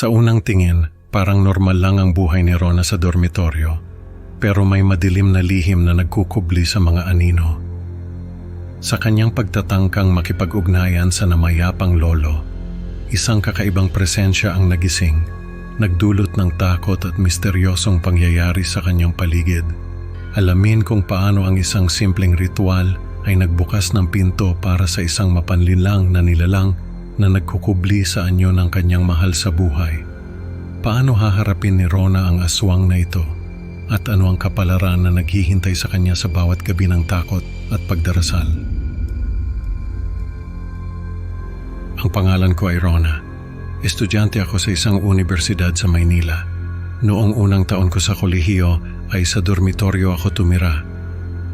Sa unang tingin, parang normal lang ang buhay ni Rona sa dormitoryo, pero may madilim na lihim na nagkukubli sa mga anino. Sa kanyang pagtatangkang makipag-ugnayan sa namayapang lolo, isang kakaibang presensya ang nagising, nagdulot ng takot at misteryosong pangyayari sa kanyang paligid. Alamin kung paano ang isang simpleng ritual ay nagbukas ng pinto para sa isang mapanlinlang na nilalang na nagkukubli sa anyo ng kanyang mahal sa buhay. Paano haharapin ni Rona ang aswang na ito? At ano ang kapalaran na naghihintay sa kanya sa bawat gabi ng takot at pagdarasal? Ang pangalan ko ay Rona. Estudyante ako sa isang universidad sa Maynila. Noong unang taon ko sa kolehiyo ay sa dormitoryo ako tumira.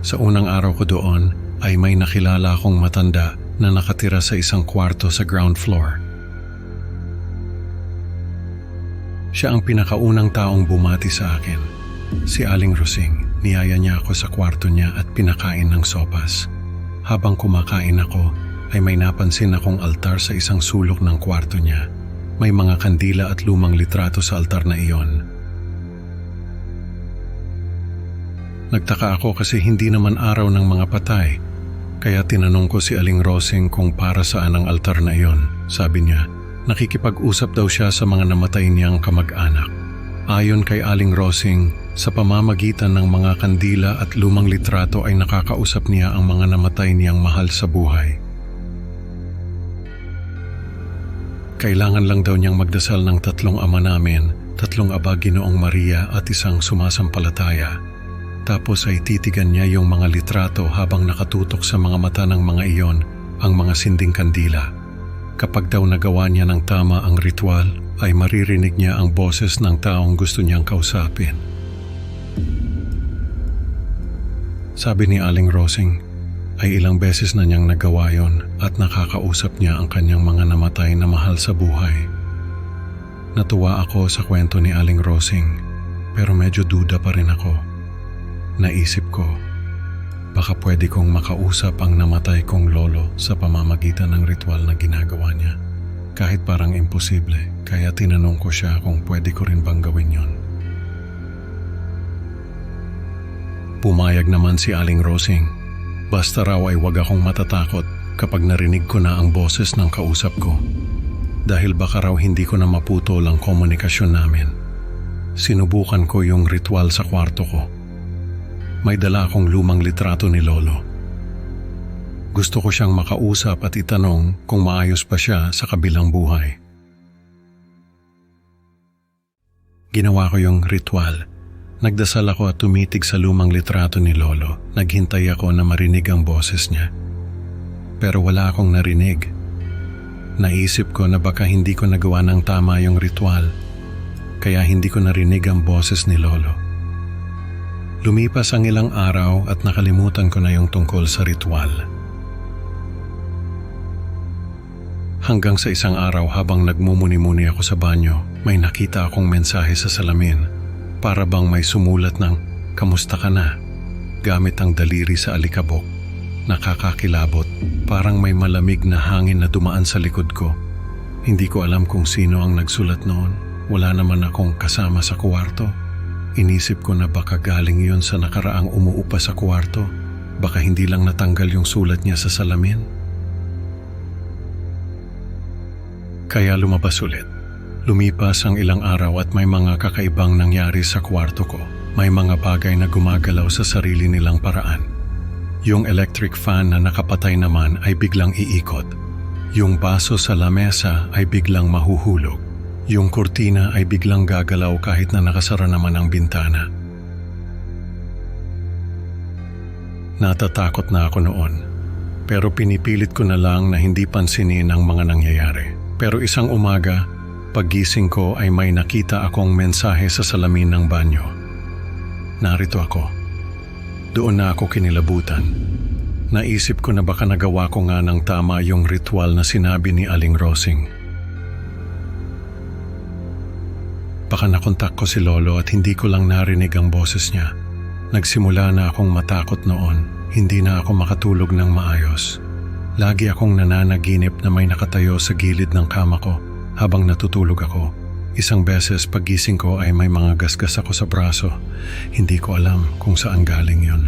Sa unang araw ko doon ay may nakilala akong matanda na nakatira sa isang kwarto sa ground floor. Siya ang pinakaunang taong bumati sa akin. Si Aling Rosing, niyaya niya ako sa kwarto niya at pinakain ng sopas. Habang kumakain ako, ay may napansin akong altar sa isang sulok ng kwarto niya. May mga kandila at lumang litrato sa altar na iyon. Nagtaka ako kasi hindi naman araw ng mga patay. Kaya tinanong ko si Aling Rosing kung para saan ang altar na iyon. Sabi niya, nakikipag-usap daw siya sa mga namatay niyang kamag-anak. Ayon kay Aling Rosing, sa pamamagitan ng mga kandila at lumang litrato ay nakakausap niya ang mga namatay niyang mahal sa buhay. Kailangan lang daw niyang magdasal ng tatlong ama namin, tatlong aba Ginoong Maria at isang sumasampalataya. Tapos ay titigan niya yung mga litrato habang nakatutok sa mga mata ng mga iyon ang mga sinding kandila. Kapag daw nagawa niya ng tama ang ritual, ay maririnig niya ang boses ng taong gusto niyang kausapin. Sabi ni Aling Rosing, ay ilang beses na niyang nagawa yon at nakakausap niya ang kanyang mga namatay na mahal sa buhay. Natuwa ako sa kwento ni Aling Rosing, pero medyo duda pa rin ako. Naisip ko, baka pwede kong makausap ang namatay kong lolo sa pamamagitan ng ritual na ginagawa niya. Kahit parang imposible, kaya tinanong ko siya kung pwede ko rin bang gawin yon. Pumayag naman si Aling Rosing. Basta raw ay wag akong matatakot kapag narinig ko na ang boses ng kausap ko. Dahil baka raw hindi ko na maputol ang komunikasyon namin. Sinubukan ko yung ritual sa kwarto ko. May dala akong lumang litrato ni Lolo. Gusto ko siyang makausap at itanong kung maayos pa siya sa kabilang buhay. Ginawa ko yung ritual. Nagdasal ako at tumitig sa lumang litrato ni Lolo. Naghintay ako na marinig ang boses niya. Pero wala akong narinig. Naisip ko na baka hindi ko nagawa ng tama yung ritual. Kaya hindi ko narinig ang boses ni Lolo. Lumipas ang ilang araw at nakalimutan ko na yung tungkol sa ritual. Hanggang sa isang araw habang nagmumuni-muni ako sa banyo, may nakita akong mensahe sa salamin. Para bang may sumulat ng, Kamusta ka na? Gamit ang daliri sa alikabok. Nakakakilabot, parang may malamig na hangin na dumaan sa likod ko. Hindi ko alam kung sino ang nagsulat noon. Wala naman akong kasama sa kwarto. Inisip ko na baka galing yon sa nakaraang umuupa sa kwarto. Baka hindi lang natanggal yung sulat niya sa salamin. Kaya lumabas ulit. Lumipas ang ilang araw at may mga kakaibang nangyari sa kwarto ko. May mga bagay na gumagalaw sa sarili nilang paraan. Yung electric fan na nakapatay naman ay biglang iikot. Yung baso sa lamesa ay biglang mahuhulog. Yung kurtina ay biglang gagalaw kahit na nakasara naman ang bintana. Natatakot na ako noon. Pero pinipilit ko na lang na hindi pansinin ang mga nangyayari. Pero isang umaga, paggising ko ay may nakita akong mensahe sa salamin ng banyo. Narito ako. Doon na ako kinilabutan. Naisip ko na baka nagawa ko nga ng tama yung ritual na sinabi ni Aling Rosing. Baka nakontak ko si Lolo at hindi ko lang narinig ang boses niya. Nagsimula na akong matakot noon. Hindi na ako makatulog ng maayos. Lagi akong nananaginip na may nakatayo sa gilid ng kama ko habang natutulog ako. Isang beses pagising ko ay may mga gasgas ako sa braso. Hindi ko alam kung saan galing yon.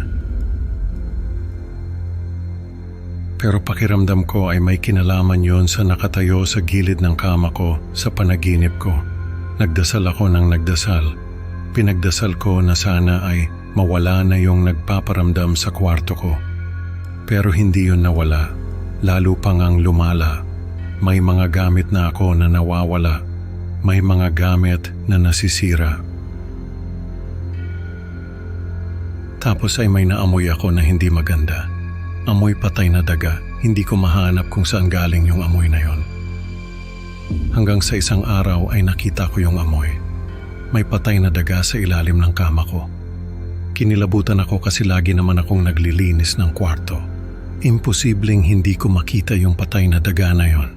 Pero pakiramdam ko ay may kinalaman yon sa nakatayo sa gilid ng kama ko sa panaginip ko. Nagdasal ako ng nagdasal. Pinagdasal ko na sana ay mawala na yung nagpaparamdam sa kwarto ko. Pero hindi yun nawala. Lalo pang ang lumala. May mga gamit na ako na nawawala. May mga gamit na nasisira. Tapos ay may naamoy ako na hindi maganda. Amoy patay na daga. Hindi ko mahanap kung saan galing yung amoy na yon. Hanggang sa isang araw ay nakita ko yung amoy. May patay na daga sa ilalim ng kama ko. Kinilabutan ako kasi lagi naman akong naglilinis ng kwarto. Imposibleng hindi ko makita yung patay na daga na yon.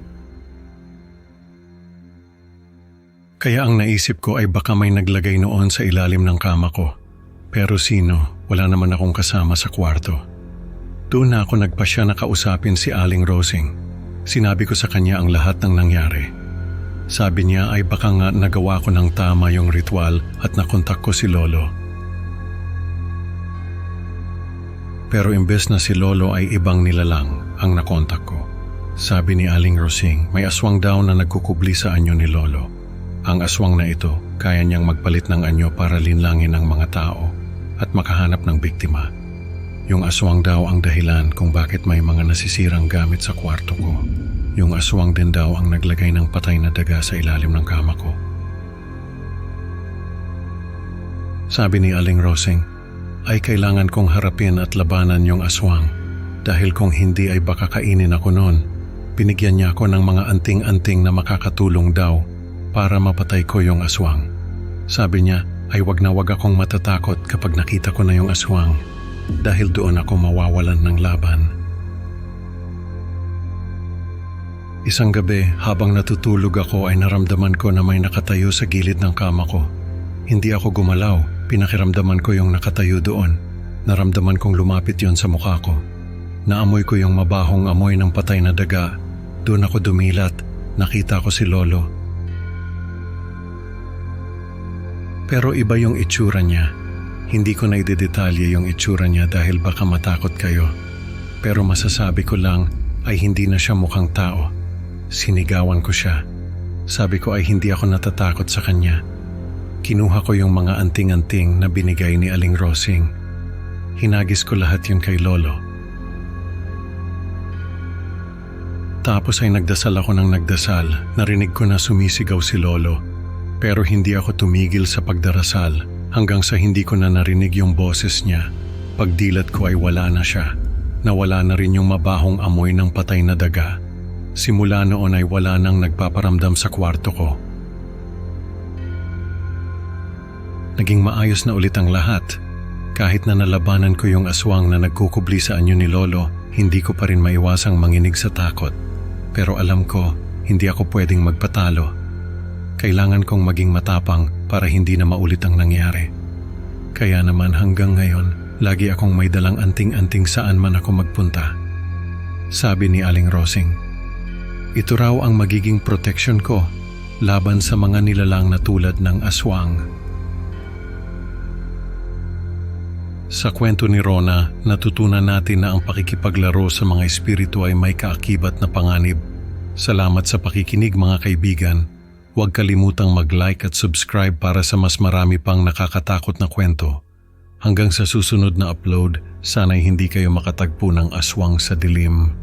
Kaya ang naisip ko ay baka may naglagay noon sa ilalim ng kama ko. Pero sino, wala naman akong kasama sa kwarto. Doon na ako nagpasya na kausapin si Aling Rosing. Sinabi ko sa kanya ang lahat ng nangyari. Sabi niya ay baka nga nagawa ko ng tama yung ritual at nakontak ko si Lolo. Pero imbes na si Lolo ay ibang nilalang ang nakontak ko. Sabi ni Aling Rosing, may aswang daw na nagkukubli sa anyo ni Lolo. Ang aswang na ito, kaya niyang magpalit ng anyo para linlangin ang mga tao at makahanap ng biktima. Yung aswang daw ang dahilan kung bakit may mga nasisirang gamit sa kwarto ko. Yung aswang din daw ang naglagay ng patay na daga sa ilalim ng kama ko. Sabi ni Aling Rosing, ay kailangan kong harapin at labanan yung aswang dahil kung hindi ay baka kainin ako noon. Binigyan niya ako ng mga anting-anting na makakatulong daw para mapatay ko yung aswang. Sabi niya ay wag na wag akong matatakot kapag nakita ko na yung aswang dahil doon ako mawawalan ng laban. Isang gabi habang natutulog ako ay naramdaman ko na may nakatayo sa gilid ng kama ko. Hindi ako gumalaw, pinakiramdaman ko yung nakatayo doon. Naramdaman kong lumapit yon sa mukha ko. Naamoy ko yung mabahong amoy ng patay na daga. Doon ako dumilat, nakita ko si Lolo. Pero iba yung itsura niya. Hindi ko na idedetalye yung itsura niya dahil baka matakot kayo. Pero masasabi ko lang ay hindi na siya mukhang tao. Sinigawan ko siya. Sabi ko ay hindi ako natatakot sa kanya. Kinuha ko yung mga anting-anting na binigay ni Aling Rosing. Hinagis ko lahat yun kay Lolo. Tapos ay nagdasal ako ng nagdasal. Narinig ko na sumisigaw si Lolo. Pero hindi ako tumigil sa pagdarasal hanggang sa hindi ko na narinig yung boses niya. Pagdilat ko ay wala na siya. Nawala na rin yung mabahong amoy ng patay na daga. Simula noon ay wala nang nagpaparamdam sa kwarto ko. Naging maayos na ulit ang lahat. Kahit na nalabanan ko yung aswang na nagkukubli sa anyo ni Lolo, hindi ko pa rin maiwasang manginig sa takot. Pero alam ko, hindi ako pwedeng magpatalo. Kailangan kong maging matapang para hindi na maulit ang nangyari. Kaya naman hanggang ngayon, lagi akong may dalang anting-anting saan man ako magpunta. Sabi ni Aling Rosing, ito raw ang magiging protection ko laban sa mga nilalang na tulad ng aswang. Sa kwento ni Rona, natutunan natin na ang pakikipaglaro sa mga espiritu ay may kaakibat na panganib. Salamat sa pakikinig mga kaibigan. Huwag kalimutang mag-like at subscribe para sa mas marami pang nakakatakot na kwento. Hanggang sa susunod na upload, sana'y hindi kayo makatagpo ng aswang sa dilim.